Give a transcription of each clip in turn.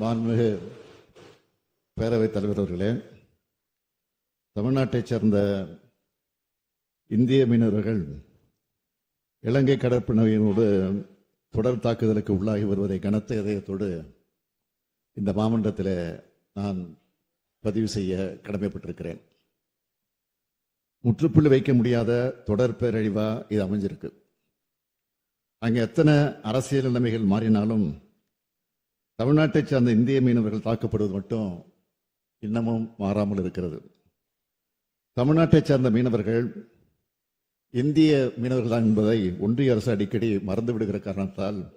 மாண்புமிகு பேரவைத் தலைவர் அவர்களே தமிழ்நாட்டைச் சேர்ந்த இந்திய மீனவர்கள் இலங்கை கடற்படையினோடு தொடர் தாக்குதலுக்கு உள்ளாகி வருவதை கனத்த இதயத்தோடு இந்த மாமன்றத்தில் நான் பதிவு செய்ய கடமைப்பட்டிருக்கிறேன். முற்றுப்புள்ளி வைக்க முடியாத தொடர் பேரழிவாக இது அமைஞ்சிருக்கு. அங்கே எத்தனை அரசியல் நிலைமைகள் மாறினாலும் தமிழ்நாட்டைச் சார்ந்த இந்திய மீனவர்கள் தாக்கப்படுவது மட்டும் இன்னமும் மாறாமல் இருக்கிறது. தமிழ்நாட்டைச் சார்ந்த மீனவர்கள் இந்திய மீனவர்கள் தான் என்பதை ஒன்றிய அரசு அடிக்கடி மறந்து விடுகிற காரணத்தால்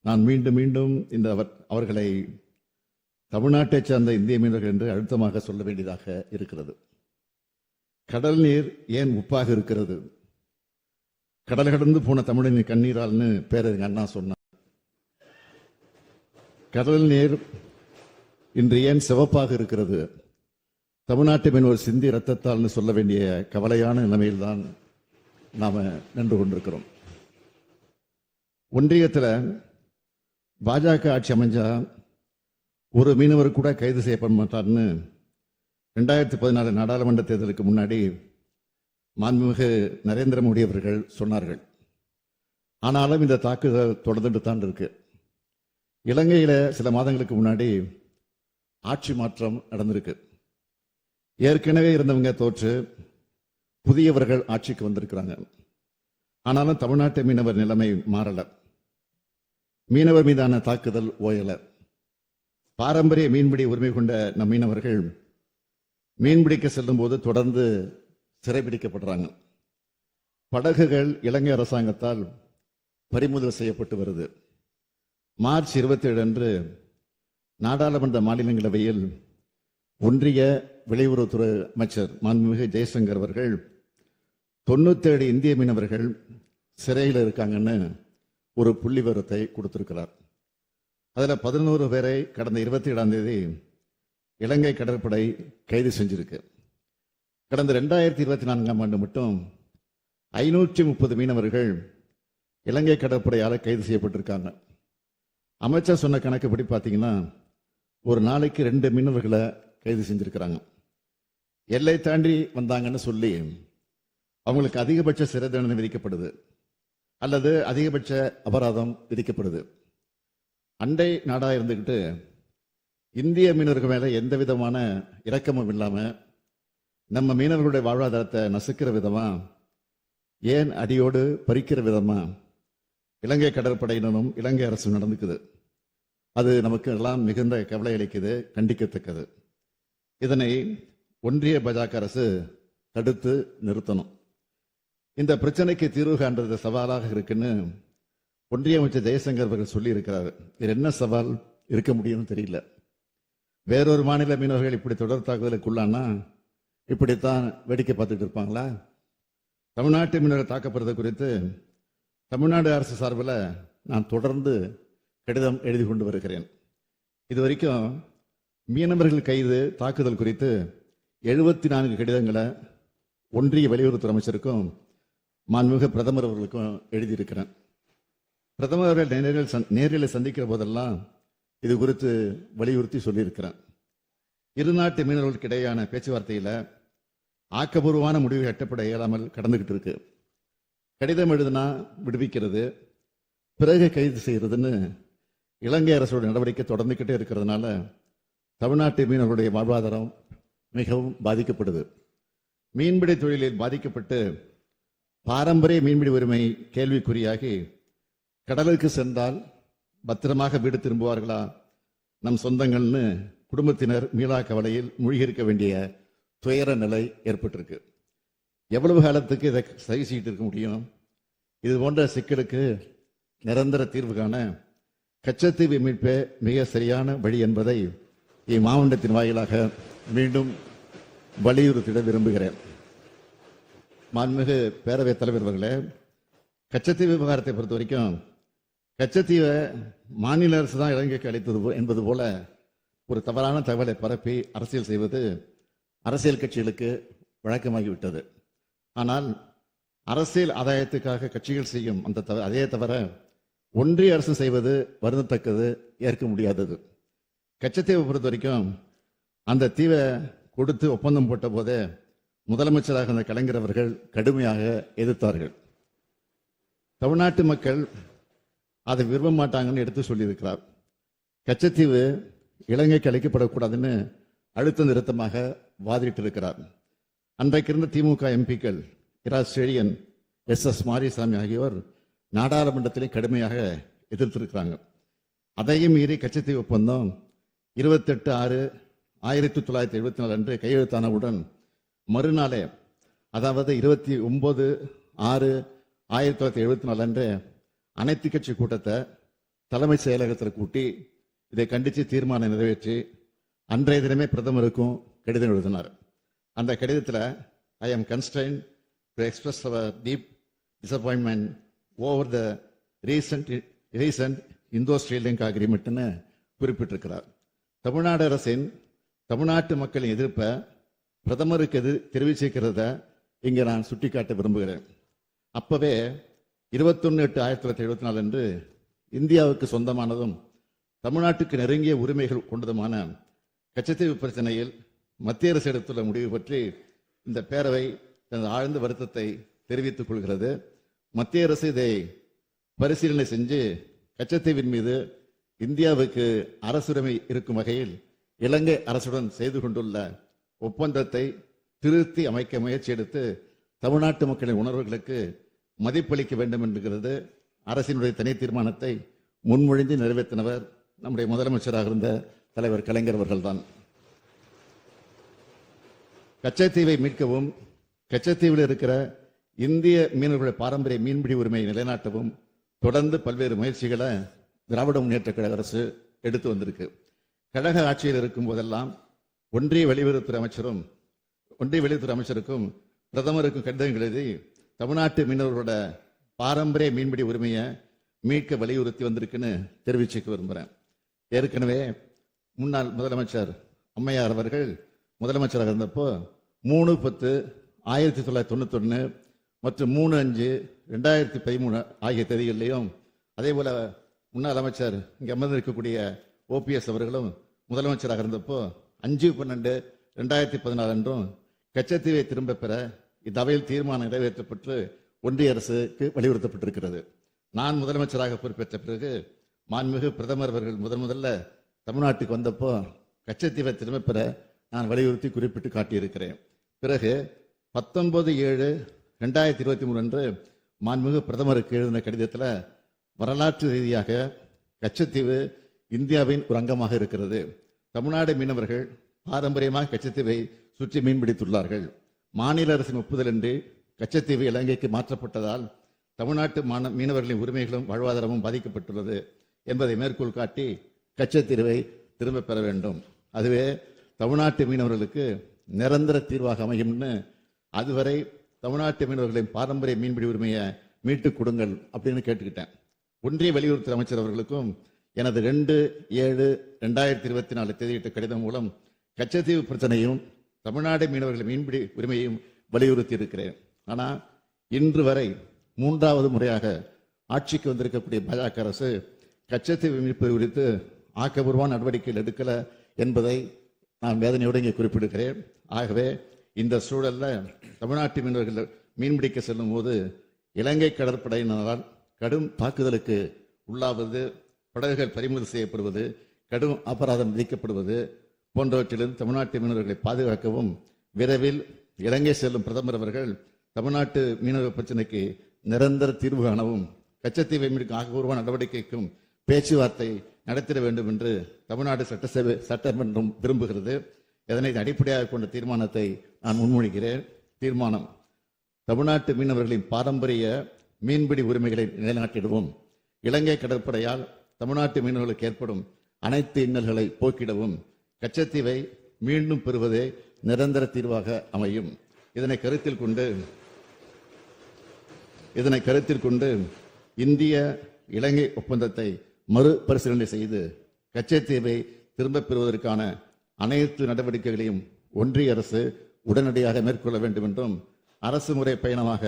நான் மீண்டும் மீண்டும் இந்த அவர்- அவர்களை தமிழ்நாட்டைச் சார்ந்த இந்திய மீனவர்கள் என்று அழுத்தமாக சொல்ல வேண்டியதாக இருக்கிறது. கடல் நீர் ஏன் உப்பாக இருக்கிறது? கடல் கடந்து போன தமிழனின் கண்ணீரால்னு பேரறிஞர் அண்ணா சொன்னார். கடல் நீர் இன்று ஏன் சிவப்பாக இருக்கிறது? தமிழ்நாட்டு மீன் ஒரு சிந்தி ரத்தத்தால்னு சொல்ல வேண்டிய கவலையான நிலைமையில்தான் நாம் நின்று கொண்டிருக்கிறோம். ஒன்றியத்தில் பாஜக ஆட்சி அமைஞ்சா ஒரு மீனவர் கூட கைது செய்யப்பட மாட்டார்னு ரெண்டாயிரத்தி பதினாலு நாடாளுமன்ற தேர்தலுக்கு முன்னாடி மாண்புமிகு நரேந்திர மோடி அவர்கள் சொன்னார்கள். ஆனாலும் இந்த தாக்குதல் தொடர்ந்துட்டு தான் இருக்குது இலங்கையில் சில மாதங்களுக்கு முன்னாடி ஆட்சி மாற்றம் நடந்திருக்கு. ஏற்கனவே இருந்தவங்க தோற்று புதியவர்கள் ஆட்சிக்கு வந்திருக்கிறாங்க. ஆனாலும் தமிழ்நாட்டு மீனவர் நிலைமை மாறல. மீனவர் மீதான தாக்குதல் ஓயல. பாரம்பரிய மீன்பிடி உரிமை கொண்ட நம் மீனவர்கள் மீன்பிடிக்க செல்லும் போது தொடர்ந்து சிறைபிடிக்கப்படுறாங்க. படகுகள் இலங்கை அரசாங்கத்தால் பறிமுதல் செய்யப்பட்டு வருது. மார்ச் இருபத்தி ஏழு அன்று நாடாளுமன்ற மாநிலங்களவையில் ஒன்றிய வெளியுறவுத்துறை அமைச்சர் மாண்புமிகு ஜெய்சங்கர் அவர்கள் தொண்ணூத்தேழு இந்திய மீனவர்கள் சிறையில் இருக்காங்கன்னு ஒரு புள்ளி விவரத்தை கொடுத்திருக்கிறார். அதில் பதினோரு பேரை கடந்த இருபத்தி ஏழாம் தேதி இலங்கை கடற்படை கைது செஞ்சிருக்கு. கடந்த ரெண்டாயிரத்தி இருபத்தி நான்காம் ஆண்டு மட்டும் ஐநூற்றி முப்பது மீனவர்கள் இலங்கை கடற்படையால் கைது செய்யப்பட்டிருக்காங்க. அமைச்சர் சொன்ன கணக்குப்படி பார்த்தீங்கன்னா ஒரு நாளைக்கு ரெண்டு மீனவர்களை கைது செஞ்சுருக்கிறாங்க. எல்லை தாண்டி வந்தாங்கன்னு சொல்லி அவங்களுக்கு அதிகபட்ச சிறை தண்டனை விதிக்கப்படுது. அல்லது அதிகபட்ச அபராதம் விதிக்கப்படுது. அண்டை நாடாக இருந்துக்கிட்டு இந்திய மீனவர்கள் மேலே எந்த விதமான இரக்கமும் இல்லாமல் நம்ம மீனவர்களுடைய வாழ்வாதாரத்தை நசுக்கிற விதமாக ஏன் அடியோடு பறிக்கிற விதமாக இலங்கை கடற்படையினரும் இலங்கை அரசும் நடந்துக்குது. அது நமக்கு எல்லாம் மிகுந்த கவலை அளிக்குது கண்டிக்கத்தக்கது. இதனை ஒன்றிய பாஜக அரசு தடுத்து நிறுத்தணும். இந்த பிரச்சனைக்கு தீர்வு காண்றது சவாலாக இருக்குன்னு ஒன்றிய அமைச்சர் ஜெயசங்கர் அவர்கள் சொல்லியிருக்கிறார். இது என்ன சவால் இருக்க முடியும்னு தெரியல. வேறொரு மாநில மீனவர்கள் இப்படி தொடர் தாக்குதலுக்குள்ளானா இப்படித்தான் வேடிக்கை பார்த்துட்டு இருப்பாங்களா? தமிழ்நாட்டு மீனவர்கள் தாக்கப்படுறது குறித்து தமிழ்நாடு அரசு சார்பில் நான் தொடர்ந்து கடிதம் எழுதி கொண்டு வருகிறேன். இது வரைக்கும் மீனவர்கள் கைது தாக்குதல் குறித்து எழுபத்தி நான்கு கடிதங்களை ஒன்றிய வெளியுறவுத்துறை அமைச்சருக்கும் மாண்புமிகு பிரதமர் அவர்களுக்கும் எழுதியிருக்கிறேன். பிரதமர் அவர்கள் நேரில் சந்- நேரில் சந்திக்கிற போதெல்லாம் இது குறித்து வலியுறுத்தி சொல்லியிருக்கிறேன். இரு நாட்டு மீனவர்களுக்கு இடையான பேச்சுவார்த்தையில் ஆக்கபூர்வமான முடிவு எட்டப்பட இயலாமல் கடந்துகிட்டு இருக்கு. கடிதம் எழுதுனா விடுவிக்கிறது பிறகு கைது செய்கிறதுன்னு இலங்கை அரசோட நடவடிக்கை தொடர்ந்துக்கிட்டே இருக்கிறதுனால தமிழ்நாட்டு மீனவர்களுடைய வாழ்வாதாரம் மிகவும் பாதிக்கப்படுது. மீன்பிடி தொழிலில் பாதிக்கப்பட்டு பாரம்பரிய மீன்பிடி உரிமை கேள்விக்குறியாகி கடலுக்கு சென்றால் பத்திரமாக வீடு திரும்புவார்களா? நம் சொந்தங்கள்னு குடும்பத்தினர் மீளா கவலையில் மூழ்கியிருக்க வேண்டிய துயர நிலை ஏற்பட்டிருக்கு. எவ்வளவு காலத்துக்கு இதை சரி செய்யிட்டு இருக்க முடியும்? இது போன்ற சிக்கலுக்கு நிரந்தர தீர்வு காண கச்சத்தீவு மீட்பே மிக சரியான வழி என்பதை இம்மாவட்டத்தின் வாயிலாக மீண்டும் வலியுறுத்திட விரும்புகிறேன். மாண்புமிகு பேரவைத் தலைவர் அவர்களே கச்சத்தீவு விவகாரத்தை பொறுத்த வரைக்கும் கச்சத்தீவை மாநில அரசு தான் இலங்கைக்கு அளித்தது என்பது போல ஒரு தவறான தகவலை பரப்பி அரசியல் செய்வது அரசியல் கட்சிகளுக்கு வழக்கமாகிவிட்டது. ஆனால் அரசியல் ஆதாயத்துக்காக கட்சிகள் செய்யும் அந்த தவ- அதே தவிர ஒன்றிய அரசு செய்வது வருந்தத்தக்கது ஏற்க முடியாதது. கச்சத்தீவை பொறுத்த வரைக்கும் அந்த தீவை கொடுத்து ஒப்பந்தம் போட்ட போதே முதலமைச்சராக அந்த கலைஞர் அவர்கள் கடுமையாக எதிர்த்தார்கள். தமிழ்நாட்டு மக்கள் அதை விரும்ப மாட்டாங்கன்னு எடுத்து சொல்லியிருக்கிறார். கச்சத்தீவு இலங்கைக்கு அழைக்கப்படக்கூடாதுன்னு அழுத்த நிறுத்தமாக வாதிட்டு இருக்கிறார் அன்றைக்கு இருந்த திமுக எம்பிக்கள் இரா ஸ்டேடியன் எஸ் எஸ் மாரிசாமி ஆகியோர் நாடாளுமன்றத்திலே கடுமையாக எதிர்த்திருக்கிறாங்க. அதையும் மீறி கச்சத்தீவு ஒப்பந்தம் இருபத்தெட்டு ஆறு ஆயிரத்தி தொள்ளாயிரத்தி எழுபத்தி நாலு அன்று கையெழுத்தானவுடன் மறுநாளே அதாவது இருபத்தி ஒம்பது ஆறு ஆயிரத்தி தொள்ளாயிரத்தி எழுபத்தி நாலு அன்று அனைத்து கட்சி கூட்டத்தை தலைமைச் செயலகத்தில் கூட்டி இதை கண்டித்து தீர்மானம் நிறைவேற்றி அன்றைய தினமே பிரதமருக்கும் கடிதம் எழுதினார். அந்த கடிதத்தில் I am constrained to express our deep disappointment over the recent recent Indo Sri Lanka அக்ரிமெண்ட்னு குறிப்பிட்டிருக்கிறார். தமிழ்நாடு அரசின் தமிழ்நாட்டு மக்களின் எதிர்ப்பை பிரதமருக்கு எது தெரிவிச்சிருக்கிறத இங்கே நான் சுட்டிக்காட்ட விரும்புகிறேன். அப்பவே இருபத்தொன்னு எட்டு ஆயிரத்தி தொள்ளாயிரத்தி எழுபத்தி நாலு அன்று இந்தியாவுக்கு சொந்தமானதும் தமிழ்நாட்டுக்கு நெருங்கிய உரிமைகள் கொண்டதுமான கச்சத்தீவு பிரச்சனையில் மத்திய அரசு எடுத்துள்ள முடிவு பற்றி இந்த பேரவை தனது ஆழ்ந்த வருத்தத்தை தெரிவித்துக் கொள்கிறது. மத்திய அரசு இதை பரிசீலனை செஞ்சு கச்சத்தீவின் மீது இந்தியாவுக்கு அரசுரிமை இருக்கும் வகையில் இலங்கை அரசுடன் செய்து கொண்டுள்ள ஒப்பந்தத்தை திருத்தி அமைக்க முயற்சி எடுத்து தமிழ்நாட்டு மக்களின் உணர்வுகளுக்கு மதிப்பளிக்க வேண்டும் என்கிறது. அரசினுடைய தனி தீர்மானத்தை முன்மொழிந்து நிறைவேற்றினவர் நம்முடைய முதலமைச்சராக இருந்த தலைவர் கலைஞர் அவர்கள்தான். கச்சத்தீவை மீட்கவும் கச்சத்தீவில் இருக்கிற இந்திய மீனவர்களுடைய பாரம்பரிய மீன்பிடி உரிமையை நிலைநாட்டவும் தொடர்ந்து பல்வேறு முயற்சிகளை திராவிட முன்னேற்ற கழக அரசு எடுத்து வந்திருக்கு. கழக ஆட்சியில் இருக்கும் போதெல்லாம் ஒன்றிய வெளியுறவுத்துறை அமைச்சரும் ஒன்றிய வெளியுறவுத்துறை அமைச்சருக்கும் பிரதமருக்கும் கடிதங்கள் எழுதி தமிழ்நாட்டு மீனவர்களோட பாரம்பரிய மீன்பிடி உரிமையை மீட்க வலியுறுத்தி வந்திருக்குன்னு தெரிவிச்சுக்க விரும்புகிறேன் ஏற்கனவே முன்னாள் முதலமைச்சர் அம்மையார் அவர்கள் முதலமைச்சராக இருந்தப்போ மூணு பத்து ஆயிரத்தி தொள்ளாயிரத்தி தொண்ணூத்தொன்று மற்றும் மூணு அஞ்சு ரெண்டாயிரத்தி பதிமூணு ஆகிய தேதிகளிலையும் அதே போல முன்னாள் அமைச்சர் இங்கே அமர்ந்திருக்கக்கூடிய ஓபிஎஸ் அவர்களும் முதலமைச்சராக இருந்தப்போ அஞ்சு பன்னெண்டு ரெண்டாயிரத்தி பதினாறு அன்றும் கச்சத்தீவை திரும்ப பெற இத்தவையில் தீர்மானம் நிறைவேற்றப்பட்டு ஒன்றிய அரசுக்கு வலியுறுத்தப்பட்டிருக்கிறது. நான் முதலமைச்சராக பொறுப்பேற்ற பிறகு மாண்புமிகு பிரதமர் அவர்கள் முதன் முதல்ல தமிழ்நாட்டுக்கு வந்தப்போ கச்சத்தீவை திரும்ப பெற நான் வலியுறுத்தி குறிப்பிட்டு காட்டியிருக்கிறேன். பிறகு பத்தொன்பது ஏழு ரெண்டாயிரத்தி இருபத்தி மூணு அன்று மாண்புமிகு பிரதமருக்கு எழுதின கடிதத்தில் வரலாற்று ரீதியாக கச்சத்தீவு இந்தியாவின் ஒரு அங்கமாக இருக்கிறது. தமிழ்நாடு மீனவர்கள் பாரம்பரியமாக கச்சத்தீவை சுற்றி மீன்பிடித்துள்ளார்கள். மாநில அரசின் ஒப்புதலின்றி கச்சத்தீவு இலங்கைக்கு மாற்றப்பட்டதால் தமிழ்நாட்டு மாண மீனவர்களின் உரிமைகளும் வாழ்வாதாரமும் பாதிக்கப்பட்டுள்ளது என்பதை மேற்கோள் காட்டி கச்சத்தீவை திரும்ப பெற வேண்டும். அதுவே தமிழ்நாட்டு மீனவர்களுக்கு நிரந்தர தீர்வாக அமையும்னு அதுவரை தமிழ்நாட்டு மீனவர்களின் பாரம்பரிய மீன்பிடி உரிமையை மீட்டுக் கொடுங்கள் அப்படின்னு கேட்டுக்கிட்டேன். ஒன்றிய வெளியுறவுத்துறை அமைச்சர் அவர்களுக்கும் எனது ரெண்டு ஏழு ரெண்டாயிரத்தி இருபத்தி நாலு தேதியிட்ட கடிதம் மூலம் கச்சத்தீவு பிரச்சனையும் தமிழ்நாடு மீனவர்களின் மீன்பிடி உரிமையும் வலியுறுத்தி இருக்கிறேன். ஆனால் இன்று வரை மூன்றாவது முறையாக ஆட்சிக்கு வந்திருக்கக்கூடிய பாஜக அரசு கச்சத்தீவு மீட்பு குறித்து ஆக்கபூர்வமான நடவடிக்கைகள் எடுக்கலை என்பதை நான் வேதனையோடு இங்கே குறிப்பிடுகிறேன். ஆகவே இந்த சூழல்ல தமிழ்நாட்டு மீனவர்கள் மீன்பிடிக்க செல்லும் போது இலங்கை கடற்படையினரால் கடும் தாக்குதலுக்கு உள்ளாவது படகுகள் பறிமுதல் செய்யப்படுவது கடும் அபராதம் விதிக்கப்படுவது போன்றவற்றிலிருந்து தமிழ்நாட்டு மீனவர்களை பாதுகாக்கவும் விரைவில் இலங்கை செல்லும் பிரதமர் அவர்கள் தமிழ்நாட்டு மீனவ பிரச்சனைக்கு நிரந்தர தீர்வு காணவும் கச்சத்தீவை மீட்கும் ஆக்கப்பூர்வ நடவடிக்கைக்கும் பேச்சுவார்த்தை நடத்திட வேண்டும் என்று தமிழ்நாடு சட்டசபை சட்டமன்றம் விரும்புகிறது. இதனை அடிப்படையாக கொண்ட தீர்மானத்தை நான் முன்மொழிகிறேன்? தீர்மானம் தமிழ்நாட்டு மீனவர்களின் பாரம்பரிய மீன்பிடி உரிமைகளை நிலைநாட்டிடுவோம் இலங்கை கடற்படையால் தமிழ்நாட்டு மீனவர்களுக்கு ஏற்படும் அனைத்து இன்னல்களை போக்கிடவும் கச்சத்தீவை மீண்டும் பெறுவதே நிரந்தர தீர்வாக அமையும். இதனை கருத்தில் கொண்டு இதனை கருத்தில் கொண்டு இந்திய இலங்கை ஒப்பந்தத்தை மறுபரிசீலனை செய்து கச்சத்தீவை திரும்பப் பெறுவதற்கான அனைத்து நடவடிக்கைகளையும் ஒன்றிய அரசு உடனடியாக மேற்கொள்ள வேண்டும் என்றும் அரசு முறை பயணமாக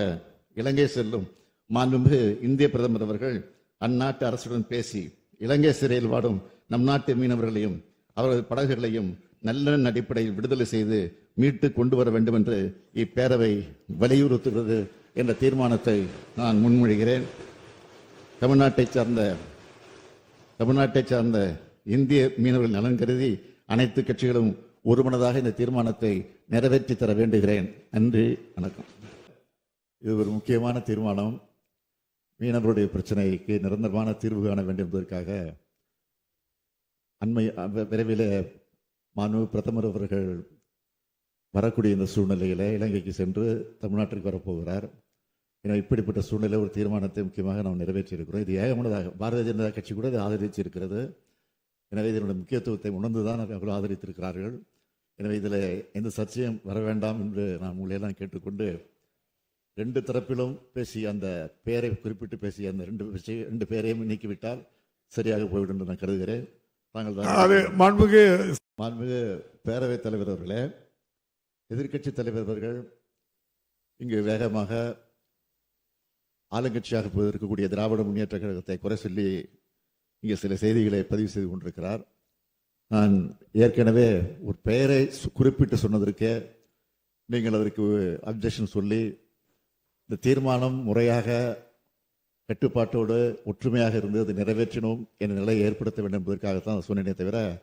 இலங்கை செல்லும் மாண்புமிகு இந்திய பிரதமர் அவர்கள் அந்நாட்டு அரசுடன் பேசி இலங்கை சிறையில் வாடும் நம் நாட்டு மீனவர்களையும் அவரது படகுகளையும் நல்ல அடிப்படையில் விடுதலை செய்து மீட்டு கொண்டு வர வேண்டும் என்று இப்பேரவை வலியுறுத்துகிறது என்ற தீர்மானத்தை நான் முன்மொழிகிறேன். தமிழ்நாட்டை சார்ந்த தமிழ்நாட்டை சார்ந்த இந்திய மீனவர்கள் நலன் கருதி அனைத்து கட்சிகளும் ஒருமனதாக இந்த தீர்மானத்தை நிறைவேற்றி தர வேண்டுகிறேன். நன்றி வணக்கம். இது ஒரு முக்கியமான தீர்மானம். மீனவருடைய பிரச்சனைக்கு நிரந்தரமான தீர்வு காண வேண்டும் என்பதற்காக அண்மை அ- விரைவில் மாண்பு பிரதமர் அவர்கள் வரக்கூடிய இந்த சூழ்நிலையில் இலங்கைக்கு சென்று தமிழ்நாட்டிற்கு வரப்போகிறார். எனவே இப்படிப்பட்ட சூழ்நிலை ஒரு தீர்மானத்தை முக்கியமாக நாம் நிறைவேற்றியிருக்கிறோம். இது ஏகமனதாக பாரதிய ஜனதா கட்சி கூட இதை ஆதரிச்சிருக்கிறது எனவே இதனுடைய முக்கியத்துவத்தை உணர்ந்துதான் அவர்கள் ஆதரித்திருக்கிறார்கள். எனவே இதில் எந்த சர்ச்சையும் வர வேண்டாம் என்று நான் உங்களையெல்லாம் கேட்டுக்கொண்டு ரெண்டு தரப்பிலும் பேசிய அந்த பெயரை குறிப்பிட்டு பேசிய அந்த ரெண்டு விஷய ரெண்டு பேரையும் நீக்கிவிட்டால் சரியாக போய்விடும் என்று நான் கருதுகிறேன். தாங்கள் தான் மாண்புமிகு மாண்புமிகு பேரவைத் தலைவர் அவர்களே எதிர்க்கட்சி தலைவர் அவர்கள் இங்கு வேகமாக ஆளுங்கட்சியாக இருக்கக்கூடிய திராவிட முன்னேற்ற கழகத்தை குறை சொல்லி இங்கே சில செய்திகளை பதிவு செய்து கொண்டிருக்கிறார். நான் ஏற்கனவே ஒரு பெயரை சு- குறிப்பிட்டு சொன்னதற்கே நீங்கள் அதற்கு அப்ஜெக்ஷன் சொல்லி இந்த தீர்மானம் முறையாக கட்டுப்பாட்டோடு ஒற்றுமையாக இருந்து அதை நிறைவேற்றினோம் என்ற நிலையை ஏற்படுத்த வேண்டும் என்பதற்காகத்தான் அதை சொன்னேனே தவிர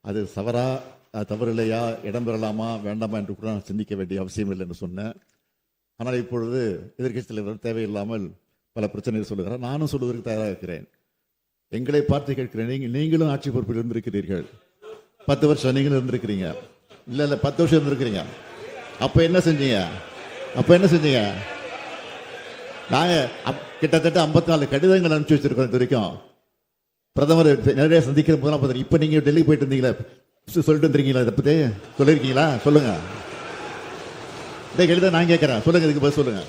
அது சவரா தவறில்லையா தவறு இல்லையா இடம்பெறலாமா வேண்டாமா என்று கூட நான் சிந்திக்க வேண்டிய அவசியம் இல்லை என்று சொன்னேன். ஆனால் இப்பொழுது எதிர்கட்சி தலைவர் தேவையில்லாமல் பல பிரச்சனைகள் சொல்லுகிறார். நானும் சொல்வதற்கு தயாராக இருக்கிறேன். எங்களை பார்த்து கேட்கிறேன். நீங்கள் நீங்களும் ஆட்சி பொறுப்பில் இருந்திருக்கிறீர்கள். பத்து வருஷம் நீங்களும் இருந்திருக்கிறீங்க. இல்லை இல்லை பத்து வருஷம் இருந்திருக்கிறீங்க. அப்போ என்ன செஞ்சீங்க? அப்போ என்ன செஞ்சீங்க? நாங்கள் அப்- கிட்டத்தட்ட ஐம்பத்தி நாலு கடிதங்கள் அனுப்பிச்சி வச்சிருக்கோம் இது வரைக்கும். பிரதமர் நிறைய சந்திக்கிற போதெல்லாம் பார்த்து இப்போ நீங்கள் டெல்லி போயிட்டு இருந்தீங்களே. சொல்லிட்டு இருந்தீங்களா இதை பற்றி சொல்லியிருக்கீங்களா? சொல்லுங்கள் இந்த கடிதம் நான் கேட்குறேன். சொல்லுங்கள் இதுக்கு பதில் சொல்லுங்கள்